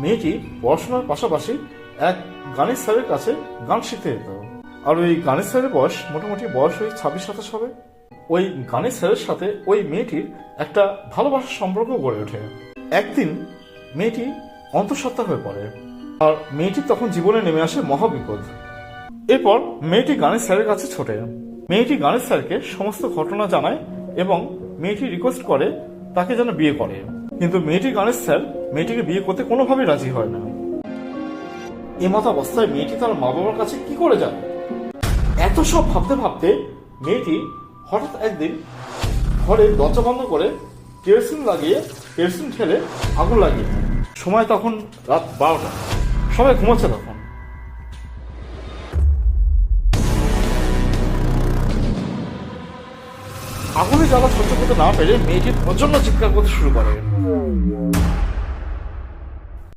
মেয়েটি পড়াশোনার পাশাপাশি এক গানের স্যারের কাছে গান শিখতে যেত আর ওই গানের স্যারের বয়স মোটামুটি বয়স ওই ছাব্বিশ, সাতাশ হবে। ওই গানের স্যারের সাথে ওই মেয়েটির একটা ভালোবাসার সম্পর্ক গড়ে ওঠে। একদিন মেয়েটি অন্তঃসত্ত্বা হয়ে পড়ে। আর মেয়েটি তখন জীবনে নেমে আসে মহাবিপদ। এরপর মেয়েটি গানের স্যারের কাছে ছোটে। মেয়েটি গানের স্যারকে সমস্ত ঘটনা জানায় এবং মেয়েটি রিকোয়েস্ট করে তাকে যেন বিয়ে করে। কিন্তু মেয়েটি গানের স্যার মেয়েটিকে বিয়ে করতে কোনোভাবেই রাজি হয় না। এমত অবস্থায় মেয়েটি তার মা বাবার কাছে কি করে যাবে এত সব ভাবতে ভাবতে মেয়েটি হঠাৎ একদিন ঘরে দরজা বন্ধ করে কেরোসিন লাগিয়ে কেরোসিন ঠেলে আগুন লাগিয়ে সময় তখন রাত বারোটা। সবাই ঘুমাচ্ছে তখন। আগুনে জ্বালা সহ্য করতে না পেরে মেয়েটি প্রচণ্ড চিৎকার করতে শুরু করে।